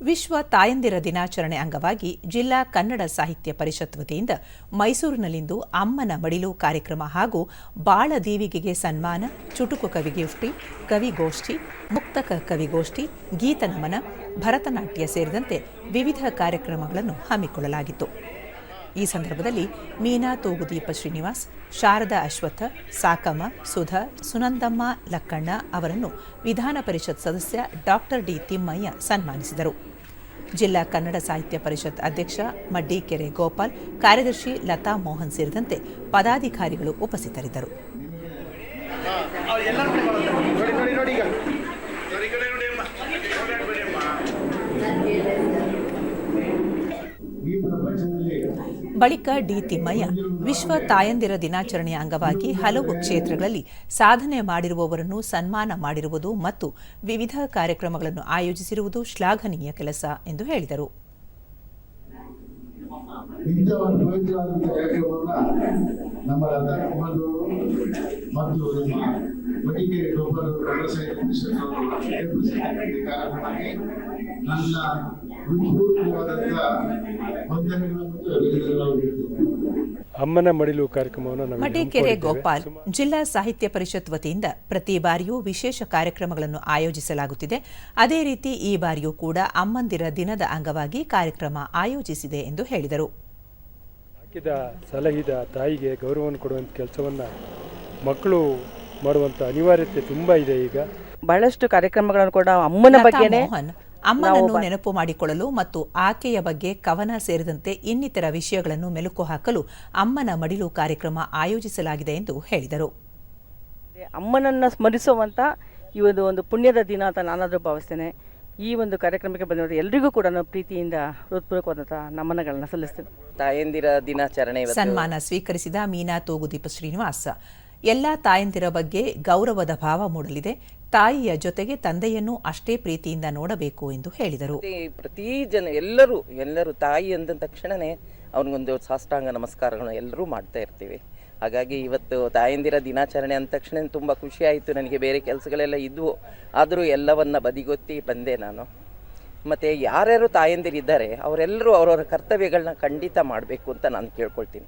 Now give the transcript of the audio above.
ವಿಶ್ವ ತಾಯಂದಿರ ದಿನಾಚರಣೆ ಅಂಗವಾಗಿ ಜಿಲ್ಲಾ ಕನ್ನಡ ಸಾಹಿತ್ಯ ಪರಿಷತ್ ವತಿಯಿಂದ ಮೈಸೂರಿನಲ್ಲಿಂದು ಅಮ್ಮನ ಮಡಿಲು ಕಾರ್ಯಕ್ರಮ ಹಾಗೂ ಬಾಳದೀವಿಗೆಗೆ ಸನ್ಮಾನ, ಚುಟುಕು ಕವಿಗೋಷ್ಠಿ ಕವಿಗೋಷ್ಠಿ, ಮುಕ್ತಕ ಕವಿಗೋಷ್ಠಿ ಗೀತನಮನ ಭರತನಾಟ್ಯ ಸೇರಿದಂತೆ ವಿವಿಧ ಕಾರ್ಯಕ್ರಮಗಳನ್ನು ಹಮ್ಮಿಕೊಳ್ಳಲಾಗಿತ್ತು. ಈ ಸಂದರ್ಭದಲ್ಲಿ ಮೀನಾ ತೂಗುದೀಪ ಶ್ರೀನಿವಾಸ್, ಶಾರದಾ ಅಶ್ವತ್ಥ ಸಾಕಮ್ಮ, ಸುಧಾ, ಸುನಂದಮ್ಮ ಲಕ್ಕಣ್ಣ ಅವರನ್ನು ವಿಧಾನ ಪರಿಷತ್ ಸದಸ್ಯ ಡಾಕ್ಟರ್ ಡಿ ತಿಮ್ಮಯ್ಯ ಸನ್ಮಾನಿಸಿದರು. ಜಿಲ್ಲಾ ಕನ್ನಡ ಸಾಹಿತ್ಯ ಪರಿಷತ್ ಅಧ್ಯಕ್ಷ ಮಡ್ಡಿಕೆರೆ ಗೋಪಾಲ್, ಕಾರ್ಯದರ್ಶಿ ಲತಾ ಮೋಹನ್ ಸೇರಿದಂತೆ ಪದಾಧಿಕಾರಿಗಳು ಉಪಸ್ಥಿತರಿದ್ದರು. ಬಳಿಕ ಡಿ ತಿಮ್ಮಯ್ಯ ವಿಶ್ವ ತಾಯಂದಿರ ದಿನಾಚರಣೆಯ ಅಂಗವಾಗಿ ಹಲವು ಕ್ಷೇತ್ರಗಳಲ್ಲಿ ಸಾಧನೆ ಮಾಡಿರುವವರನ್ನು ಸನ್ಮಾನ ಮಾಡಿರುವುದು ಮತ್ತು ವಿವಿಧ ಕಾರ್ಯಕ್ರಮಗಳನ್ನು ಆಯೋಜಿಸಿರುವುದು ಶ್ಲಾಘನೀಯ ಕೆಲಸ ಎಂದು ಹೇಳಿದರು. ನಮ್ಮ ಮತ್ತು ನಮ್ಮ ಮಡಿಕೇರಿ ಗೋಪಾಲ್ ಅವರು ಕನ್ನಡ ಸಾಹಿತ್ಯ ಪರಿಷತ್ ನನ್ನ ಹೃತ್ಪೂರ್ವಕವಾದಂಥ ವಂದನೆಗಳು ಮತ್ತು ಅಭಿನಂದನೆಗಳು ಅಮ್ಮನ ಮಡಿಲು ಕಾರ್ಯಕ್ರಮವನ್ನು ನಾವು ಮಡಿಕೆರೆ ಗೋಪಾಲ್ ಜಿಲ್ಲಾ ಸಾಹಿತ್ಯ ಪರಿಷತ್ ವತಿಯಿಂದ ಪ್ರತಿ ಬಾರಿಯೂ ವಿಶೇಷ ಕಾರ್ಯಕ್ರಮಗಳನ್ನು ಆಯೋಜಿಸಲಾಗುತ್ತಿದೆ. ಅದೇ ರೀತಿ ಈ ಬಾರಿಯೂ ಕೂಡ ಅಮ್ಮಂದಿರ ದಿನದ ಅಂಗವಾಗಿ ಕಾರ್ಯಕ್ರಮ ಆಯೋಜಿಸಿದೆ ಎಂದು ಹೇಳಿದರು. ಹಾಕಿದ ಸಲಹಿದ ತಾಯಿಗೆ ಗೌರವವನ್ನು ಕೊಡುವಂತ ಕೆಲಸವನ್ನು ಮಕ್ಕಳು ಮಾಡುವಂಥ ಅನಿವಾರ್ಯತೆ ತುಂಬಾ ಇದೆ ಈಗ. ಬಹಳಷ್ಟು ಕಾರ್ಯಕ್ರಮಗಳನ್ನು ಕೂಡ ಅಮ್ಮನ ಬಗ್ಗೆ ಬಗ್ಗೆನೇ ಅಮ್ಮನನ್ನು ನೆನಪು ಮಾಡಿಕೊಳ್ಳಲು ಮತ್ತು ಆಕೆಯ ಬಗ್ಗೆ ಕವನ ಸೇರಿದಂತೆ ಇನ್ನಿತರ ವಿಷಯಗಳನ್ನು ಮೆಲುಕು ಹಾಕಲು ಅಮ್ಮನ ಮಡಿಲು ಕಾರ್ಯಕ್ರಮ ಆಯೋಜಿಸಲಾಗಿದೆ ಎಂದು ಹೇಳಿದರು. ಅಮ್ಮನನ್ನ ಸ್ಮರಿಸುವಂತ ಈ ಒಂದು ಒಂದು ಪುಣ್ಯದ ದಿನ ಅಂತ ನಾನಾದರೂ ಭಾವಿಸ್ತೇನೆ. ಈ ಒಂದು ಕಾರ್ಯಕ್ರಮಕ್ಕೆ ಬಂದಿರೋ ಎಲ್ರಿಗೂ ಕೂಡ ನಾವು ಪ್ರೀತಿಯಿಂದ ಹೃತ್ಪೂರ್ವಕವಾದಂಥ ನಮನಗಳನ್ನ ಸಲ್ಲಿಸ್ತೇನೆ. ತಾಯಂದಿರ ದಿನಾಚರಣೆ ಇವತ್ತು. ಸನ್ಮಾನ ಸ್ವೀಕರಿಸಿದ ಮೀನಾ ತೂಗುದೀಪ ಶ್ರೀನಿವಾಸ್. ಎಲ್ಲಾ ತಾಯಂದಿರ ಬಗ್ಗೆ ಗೌರವದ ಭಾವ ಮೂಡಲಿದೆ. ತಾಯಿಯ ಜೊತೆಗೆ ತಂದೆಯನ್ನು ಅಷ್ಟೇ ಪ್ರೀತಿಯಿಂದ ನೋಡಬೇಕು ಎಂದು ಹೇಳಿದರು. ಪ್ರತಿ ಜನ ಎಲ್ಲರೂ ಎಲ್ಲರೂ ತಾಯಿ ಅಂದ ತಕ್ಷಣನೇ ಅವ್ನಿಗೊಂದು ಸಾಷ್ಟಾಂಗ ನಮಸ್ಕಾರಗಳು ಎಲ್ಲರೂ ಮಾಡ್ತಾ ಇರ್ತೀವಿ. ಹಾಗಾಗಿ ಇವತ್ತು ತಾಯಂದಿರ ದಿನಾಚರಣೆ ಅಂದ ತಕ್ಷಣ ತುಂಬ ಖುಷಿ ಆಯಿತು. ನನಗೆ ಬೇರೆ ಕೆಲಸಗಳೆಲ್ಲ ಇದ್ವು. ಆದರೂ ಎಲ್ಲವನ್ನ ಬದಿಗೊತ್ತಿ ಬಂದೆ ನಾನು. ಮತ್ತು ಯಾರ್ಯಾರು ತಾಯಂದಿರಿದ್ದಾರೆ, ಅವರೆಲ್ಲರೂ ಅವರವರ ಕರ್ತವ್ಯಗಳನ್ನ ಖಂಡಿತ ಮಾಡಬೇಕು ಅಂತ ನಾನು ಕೇಳ್ಕೊಳ್ತೀನಿ.